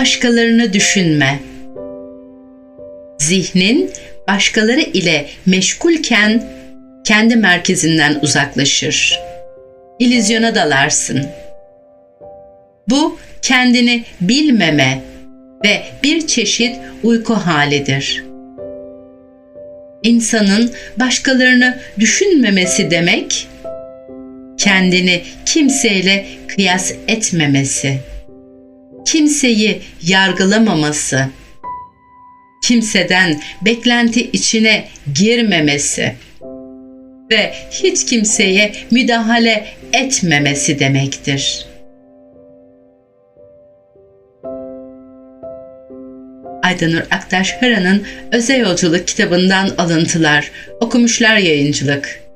başkalarını düşünme. Zihnin başkaları ile meşgulken kendi merkezinden uzaklaşır. İllüzyona dalarsın. Bu kendini bilmeme ve bir çeşit uyku halidir. İnsanın başkalarını düşünmemesi demek, kendini kimseyle kıyas etmemesi, kimseyi yargılamaması, kimseden beklenti içine girmemesi ve hiç kimseye müdahale etmemesi demektir. Aydanur Aktaş Hıra'nın Öze Yolculuk kitabından alıntılar, okumuşlar yayıncılık.